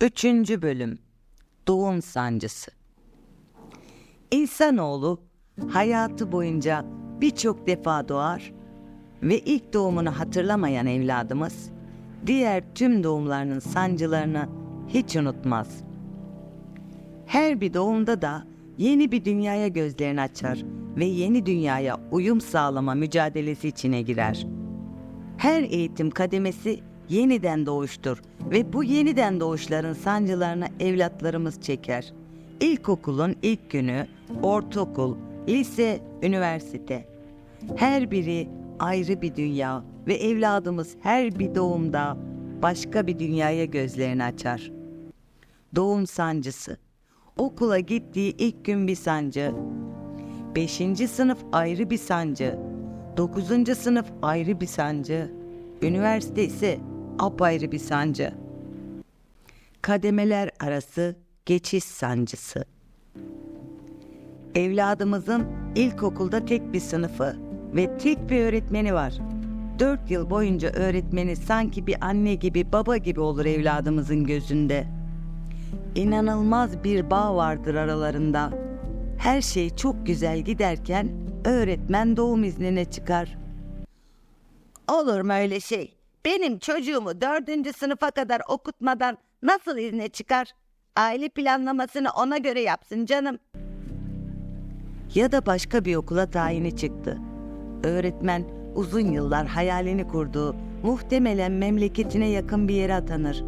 Üçüncü bölüm Doğum sancısı İnsanoğlu hayatı boyunca birçok defa doğar ve ilk doğumunu hatırlamayan evladımız diğer tüm doğumlarının sancılarını hiç unutmaz. Her bir doğumda da yeni bir dünyaya gözlerini açar ve yeni dünyaya uyum sağlama mücadelesi içine girer. Her eğitim kademesi yeniden doğuştur ve bu yeniden doğuşların sancılarını evlatlarımız çeker. İlkokulun ilk günü, ortaokul, lise, üniversite. Her biri ayrı bir dünya ve evladımız her bir doğumda başka bir dünyaya gözlerini açar. Doğum sancısı. Okula gittiği ilk gün bir sancı. Beşinci sınıf ayrı bir sancı. Dokuzuncu sınıf ayrı bir sancı. Üniversite ise apayrı bir sancı. Kademeler arası geçiş sancısı. Evladımızın ilkokulda tek bir sınıfı ve tek bir öğretmeni var. Dört yıl boyunca öğretmeni sanki bir anne gibi baba gibi olur evladımızın gözünde. İnanılmaz bir bağ vardır aralarında. Her şey çok güzel giderken öğretmen doğum iznine çıkar. Olur mu öyle şey? Benim çocuğumu dördüncü sınıfa kadar okutmadan nasıl izne çıkar? Aile planlamasını ona göre yapsın canım. Ya da başka bir okula tayini çıktı. Öğretmen uzun yıllar hayalini kurduğu muhtemelen memleketine yakın bir yere atanır.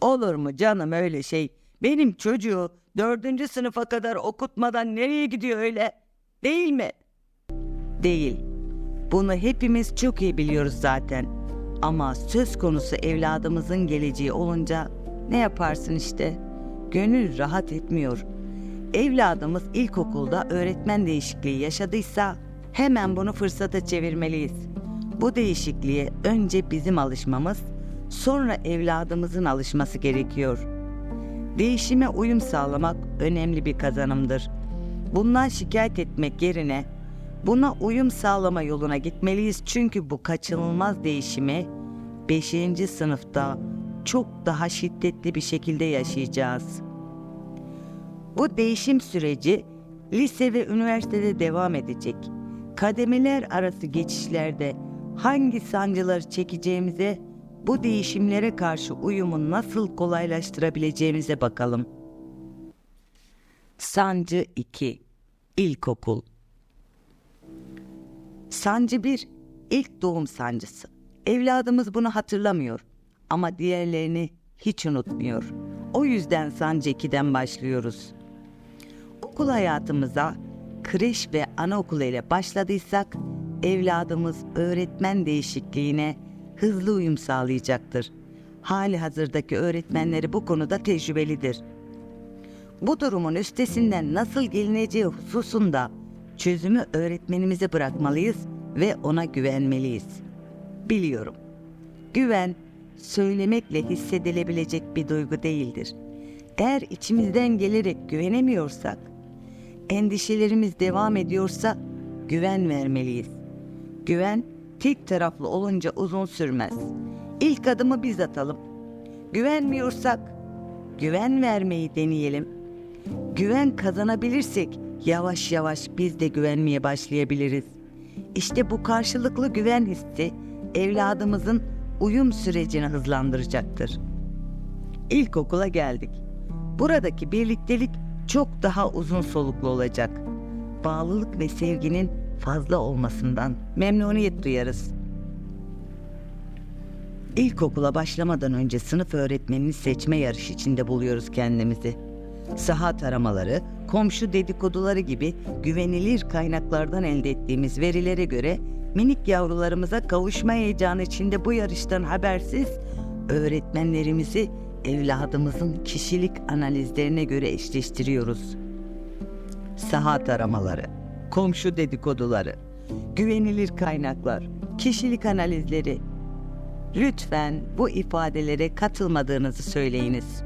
Olur mu canım öyle şey? Benim çocuğu dördüncü sınıfa kadar okutmadan nereye gidiyor öyle? Değil mi? Değil. Bunu hepimiz çok iyi biliyoruz zaten. Ama söz konusu evladımızın geleceği olunca ne yaparsın işte? Gönül rahat etmiyor. Evladımız ilkokulda öğretmen değişikliği yaşadıysa hemen bunu fırsata çevirmeliyiz. Bu değişikliğe önce bizim alışmamız, sonra evladımızın alışması gerekiyor. Değişime uyum sağlamak önemli bir kazanımdır. Bundan şikayet etmek yerine buna uyum sağlama yoluna gitmeliyiz çünkü bu kaçınılmaz değişimi 5. sınıfta çok daha şiddetli bir şekilde yaşayacağız. Bu değişim süreci lise ve üniversitede devam edecek. Kademeler arası geçişlerde hangi sancıları çekeceğimize, bu değişimlere karşı uyumu nasıl kolaylaştırabileceğimize bakalım. Sancı 2 İlkokul Sancı 1 ilk doğum sancısı. Evladımız bunu hatırlamıyor ama diğerlerini hiç unutmuyor. O yüzden sancı 2'den başlıyoruz. Okul hayatımıza kreş ve anaokulu ile başladıysak evladımız öğretmen değişikliğine hızlı uyum sağlayacaktır. Hali hazırdaki öğretmenleri bu konuda tecrübelidir. Bu durumun üstesinden nasıl gelineceği hususunda çözümü öğretmenimize bırakmalıyız ve ona güvenmeliyiz. Biliyorum. Güven söylemekle hissedilebilecek bir duygu değildir. Eğer içimizden gelerek güvenemiyorsak, endişelerimiz devam ediyorsa güven vermeliyiz. Güven tek taraflı olunca uzun sürmez. İlk adımı biz atalım. Güvenmiyorsak güven vermeyi deneyelim. Güven kazanabilirsek yavaş yavaş biz de güvenmeye başlayabiliriz. İşte bu karşılıklı güven hissi evladımızın uyum sürecini hızlandıracaktır. İlkokula geldik. Buradaki birliktelik çok daha uzun soluklu olacak. Bağlılık ve sevginin fazla olmasından memnuniyet duyarız. İlkokula başlamadan önce sınıf öğretmenini seçme yarışı içinde buluyoruz kendimizi. Saha taramaları, komşu dedikoduları gibi güvenilir kaynaklardan elde ettiğimiz verilere göre minik yavrularımıza kavuşma heyecanı içinde bu yarıştan habersiz öğretmenlerimizi evladımızın kişilik analizlerine göre eşleştiriyoruz. Saha taramaları, komşu dedikoduları, güvenilir kaynaklar, kişilik analizleri. Lütfen bu ifadelere katılmadığınızı söyleyiniz.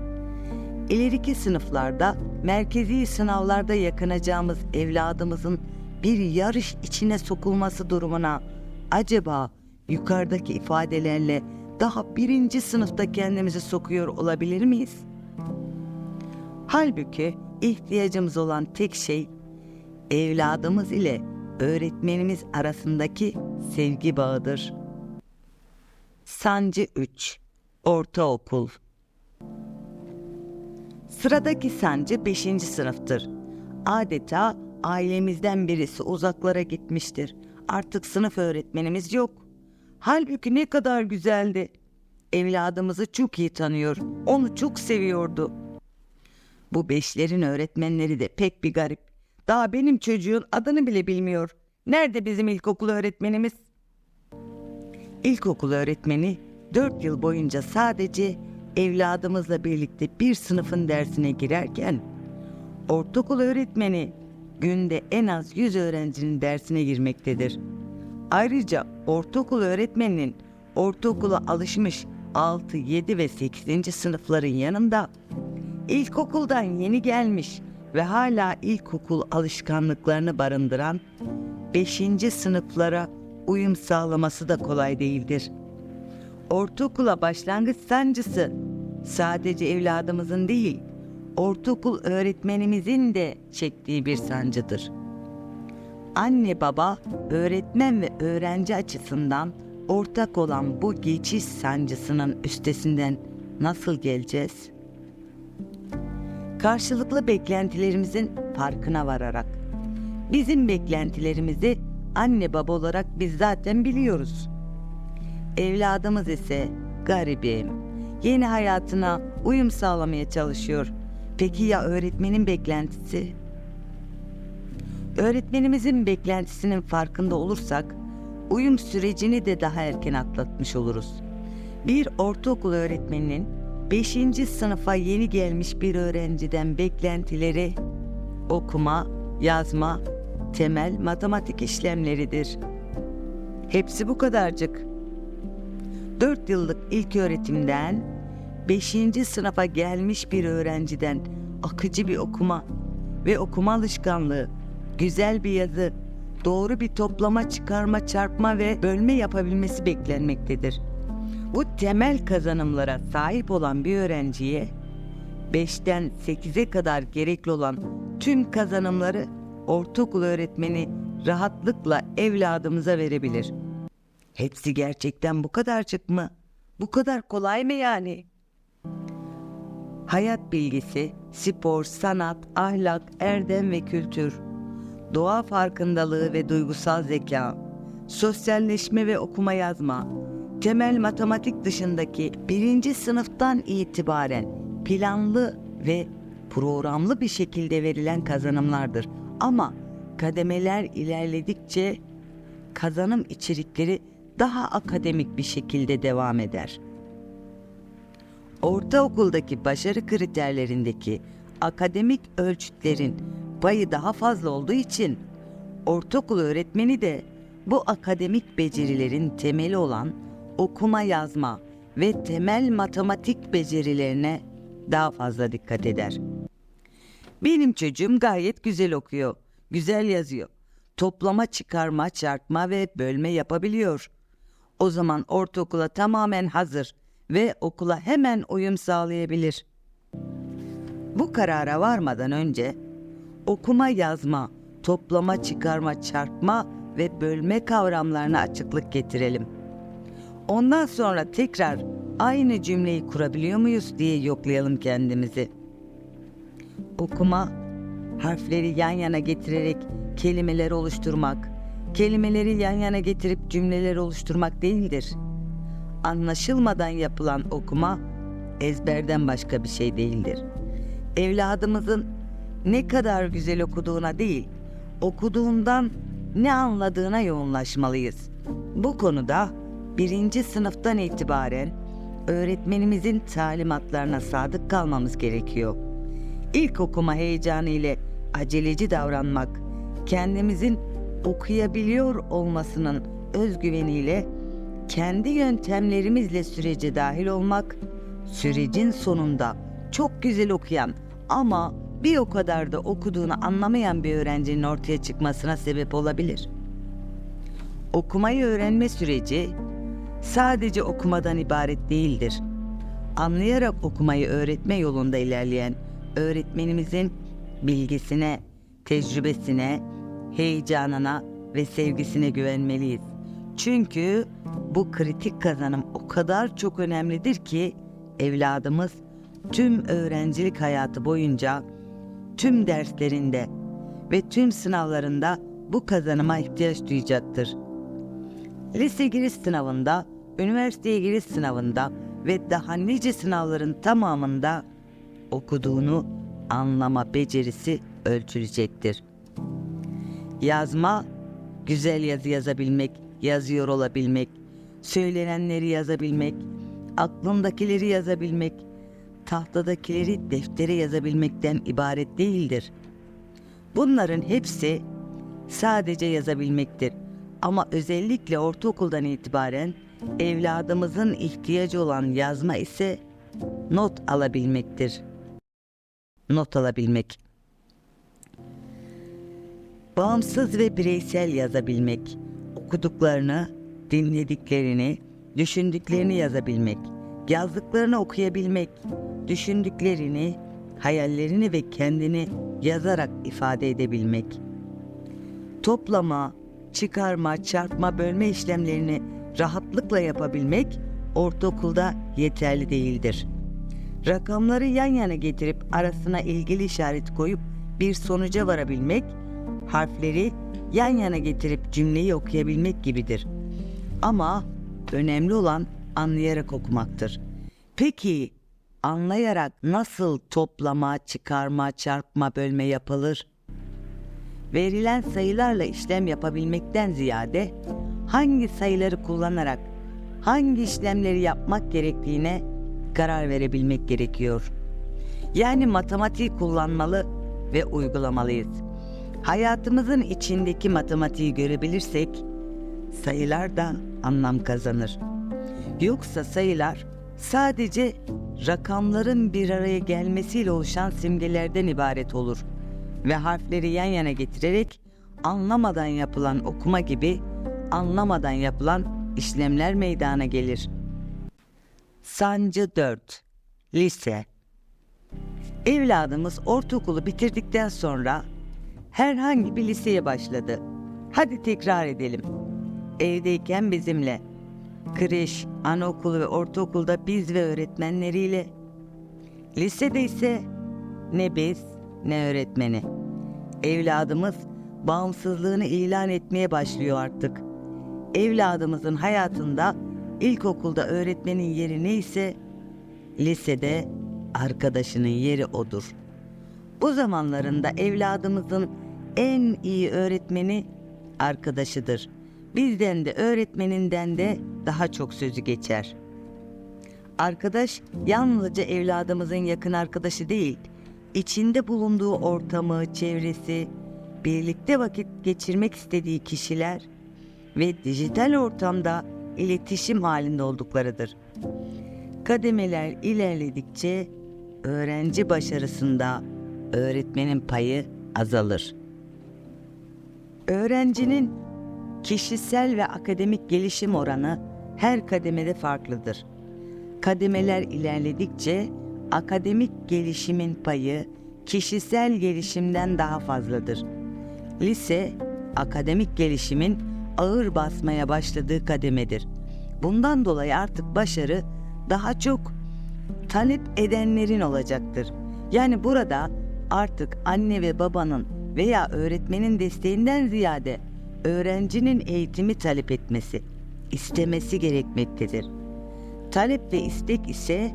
İleriki sınıflarda merkezi sınavlarda yakınacağımız evladımızın bir yarış içine sokulması durumuna acaba yukarıdaki ifadelerle daha birinci sınıfta kendimizi sokuyor olabilir miyiz? Halbuki ihtiyacımız olan tek şey evladımız ile öğretmenimiz arasındaki sevgi bağıdır. Sancı 3 Ortaokul Sıradaki sancı 5. sınıftır. Adeta ailemizden birisi uzaklara gitmiştir. Artık sınıf öğretmenimiz yok. Halbuki ne kadar güzeldi. Evladımızı çok iyi tanıyor. Onu çok seviyordu. Bu beşlerin öğretmenleri de pek bir garip. Daha benim çocuğun adını bile bilmiyor. Nerede bizim ilkokul öğretmenimiz? İlkokul öğretmeni dört yıl boyunca sadece evladımızla birlikte bir sınıfın dersine girerken ortaokul öğretmeni günde en az 100 öğrencinin dersine girmektedir. Ayrıca ortaokul öğretmeninin ortaokula alışmış 6, 7 ve 8. sınıfların yanında ilkokuldan yeni gelmiş ve hala ilkokul alışkanlıklarını barındıran 5. sınıflara uyum sağlaması da kolay değildir. Ortaokula başlangıç sancısı sadece evladımızın değil, ortaokul öğretmenimizin de çektiği bir sancıdır. Anne baba, öğretmen ve öğrenci açısından ortak olan bu geçiş sancısının üstesinden nasıl geleceğiz? Karşılıklı beklentilerimizin farkına vararak. Bizim beklentilerimizi anne baba olarak biz zaten biliyoruz. Evladımız ise garibim, yeni hayatına uyum sağlamaya çalışıyor. Peki ya öğretmenin beklentisi? Öğretmenimizin beklentisinin farkında olursak, uyum sürecini de daha erken atlatmış oluruz. Bir ortaokul öğretmeninin 5. sınıfa yeni gelmiş bir öğrenciden beklentileri okuma, yazma, temel matematik işlemleridir. Hepsi bu kadarcık. 4 yıllık ilk öğretimden 5. sınıfa gelmiş bir öğrenciden akıcı bir okuma ve okuma alışkanlığı, güzel bir yazı, doğru bir toplama, çıkarma, çarpma ve bölme yapabilmesi beklenmektedir. Bu temel kazanımlara sahip olan bir öğrenciye 5'ten 8'e kadar gerekli olan tüm kazanımları ortaokul öğretmeni rahatlıkla evladımıza verebilir. Hepsi gerçekten bu kadarcık mı? Bu kadar kolay mı yani? Hayat bilgisi, spor, sanat, ahlak, erdem ve kültür, doğa farkındalığı ve duygusal zeka, sosyalleşme ve okuma yazma, temel matematik dışındaki birinci sınıftan itibaren planlı ve programlı bir şekilde verilen kazanımlardır. Ama kademeler ilerledikçe kazanım içerikleri daha akademik bir şekilde devam eder. Ortaokuldaki başarı kriterlerindeki akademik ölçütlerin payı daha fazla olduğu için ortaokul öğretmeni de bu akademik becerilerin temeli olan okuma yazma ve temel matematik becerilerine daha fazla dikkat eder. Benim çocuğum gayet güzel okuyor, güzel yazıyor. Toplama, çıkarma, çarpma ve bölme yapabiliyor. O zaman ortaokula tamamen hazır ve okula hemen uyum sağlayabilir. Bu karara varmadan önce okuma, yazma, toplama, çıkarma, çarpma ve bölme kavramlarına açıklık getirelim. Ondan sonra tekrar aynı cümleyi kurabiliyor muyuz diye yoklayalım kendimizi. Okuma, harfleri yan yana getirerek kelimeler oluşturmak, kelimeleri yan yana getirip cümleler oluşturmak değildir. Anlaşılmadan yapılan okuma ezberden başka bir şey değildir. Evladımızın ne kadar güzel okuduğuna değil, okuduğundan ne anladığına yoğunlaşmalıyız. Bu konuda birinci sınıftan itibaren öğretmenimizin talimatlarına sadık kalmamız gerekiyor. İlk okuma heyecanı ile aceleci davranmak, kendimizin okuyabiliyor olmasının özgüveniyle kendi yöntemlerimizle sürece dahil olmak, sürecin sonunda çok güzel okuyan ama bir o kadar da okuduğunu anlamayan bir öğrencinin ortaya çıkmasına sebep olabilir. Okumayı öğrenme süreci sadece okumadan ibaret değildir. Anlayarak okumayı öğretme yolunda ilerleyen öğretmenimizin bilgisine, tecrübesine, heyecanına ve sevgisine güvenmeliyiz. Çünkü bu kritik kazanım o kadar çok önemlidir ki evladımız tüm öğrencilik hayatı boyunca tüm derslerinde ve tüm sınavlarında bu kazanıma ihtiyaç duyacaktır. Lise giriş sınavında, üniversiteye giriş sınavında ve daha nice sınavların tamamında okuduğunu anlama becerisi ölçülecektir. Yazma, güzel yazı yazabilmek, yazıyor olabilmek, söylenenleri yazabilmek, aklındakileri yazabilmek, tahtadakileri deftere yazabilmekten ibaret değildir. Bunların hepsi sadece yazabilmektir. Ama özellikle ortaokuldan itibaren evladımızın ihtiyacı olan yazma ise not alabilmektir. Not alabilmek. Bağımsız ve bireysel yazabilmek. Okuduklarını, dinlediklerini, düşündüklerini yazabilmek. Yazdıklarını okuyabilmek. Düşündüklerini, hayallerini ve kendini yazarak ifade edebilmek. Toplama, çıkarma, çarpma, bölme işlemlerini rahatlıkla yapabilmek ortaokulda yeterli değildir. Rakamları yan yana getirip arasına ilgili işaret koyup bir sonuca varabilmek, harfleri yan yana getirip cümleyi okuyabilmek gibidir. Ama önemli olan anlayarak okumaktır. Peki anlayarak nasıl toplama, çıkarma, çarpma, bölme yapılır? verilen sayılarla işlem yapabilmekten ziyade hangi sayıları kullanarak hangi işlemleri yapmak gerektiğine karar verebilmek gerekiyor. Yani matematiği kullanmalı ve uygulamalıyız. Hayatımızın içindeki matematiği görebilirsek sayılar da anlam kazanır. Yoksa sayılar sadece rakamların bir araya gelmesiyle oluşan simgelerden ibaret olur ve harfleri yan yana getirerek anlamadan yapılan okuma gibi anlamadan yapılan işlemler meydana gelir. Sancı 4 Lise Evladımız ortaokulu bitirdikten sonra herhangi bir liseye başladı. Hadi tekrar edelim. Evdeyken bizimle, kreş, anaokulu ve ortaokulda biz ve öğretmenleriyle, lisede ise ne biz ne öğretmeni. Evladımız bağımsızlığını ilan etmeye başlıyor artık. Evladımızın hayatında ilkokulda öğretmenin yeri neyse lisede arkadaşının yeri odur. Bu zamanlarında evladımızın en iyi öğretmeni arkadaşıdır. Bizden de öğretmeninden de daha çok sözü geçer. Arkadaş yalnızca evladımızın yakın arkadaşı değil, içinde bulunduğu ortamı, çevresi, birlikte vakit geçirmek istediği kişiler ve dijital ortamda iletişim halinde olduklarıdır. Kademeler ilerledikçe öğrenci başarısında öğretmenin payı azalır. Öğrencinin kişisel ve akademik gelişim oranı her kademede farklıdır. Kademeler ilerledikçe akademik gelişimin payı kişisel gelişimden daha fazladır. Lise, akademik gelişimin ağır basmaya başladığı kademedir. Bundan dolayı artık başarı daha çok talep edenlerin olacaktır. Yani burada artık anne ve babanın veya öğretmenin desteğinden ziyade öğrencinin eğitimi talep etmesi, istemesi gerekmektedir. Talep ve istek ise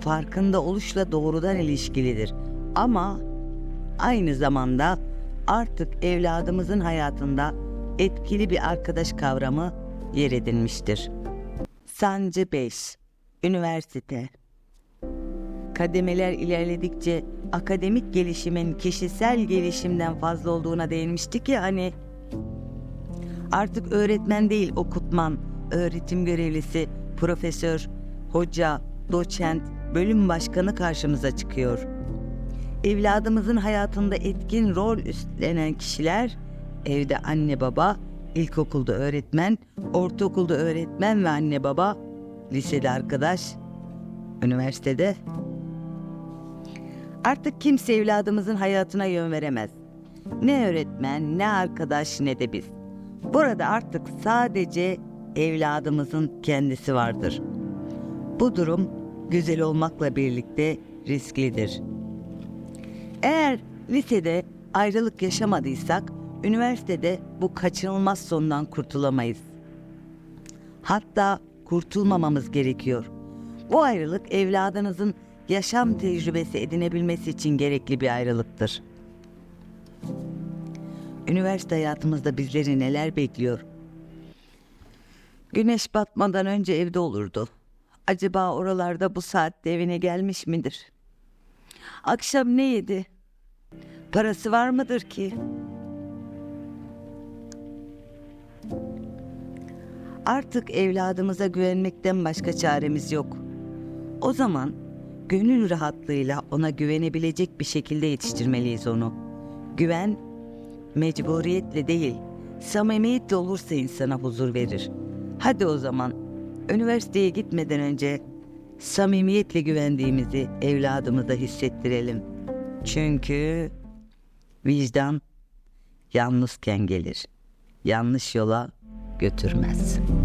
farkında oluşla doğrudan ilişkilidir. Ama aynı zamanda artık evladımızın hayatında etkili bir arkadaş kavramı yer edinmiştir. Sancı 5 Üniversite Kademeler ilerledikçe akademik gelişimin kişisel gelişimden fazla olduğuna değinmiştik ya hani. Artık öğretmen değil okutman, öğretim görevlisi, profesör, hoca, doçent, bölüm başkanı karşımıza çıkıyor. Evladımızın hayatında etkin rol üstlenen kişiler evde anne baba, ilkokulda öğretmen, ortaokulda öğretmen ve anne baba, lisede arkadaş, üniversitede. Artık kimse evladımızın hayatına yön veremez. Ne öğretmen, ne arkadaş, ne de biz. Burada artık sadece evladımızın kendisi vardır. Bu durum güzel olmakla birlikte risklidir. Eğer lisede ayrılık yaşamadıysak, üniversitede bu kaçınılmaz sondan kurtulamayız. Hatta kurtulmamamız gerekiyor. Bu ayrılık evladınızın yaşam tecrübesi edinebilmesi için gerekli bir ayrılıktır. Üniversite hayatımızda bizleri neler bekliyor? Güneş batmadan önce evde olurdu. Acaba oralarda bu saatte evine gelmiş midir? Akşam ne yedi? Parası var mıdır ki? Artık evladımıza güvenmekten başka çaremiz yok. O zaman gönül rahatlığıyla ona güvenebilecek bir şekilde yetiştirmeliyiz onu. Güven mecburiyetle değil, samimiyetle olursa insana huzur verir. Hadi o zaman üniversiteye gitmeden önce samimiyetle güvendiğimizi evladımıza hissettirelim. Çünkü vicdan yalnızken gelir. Yanlış yola götürmez.''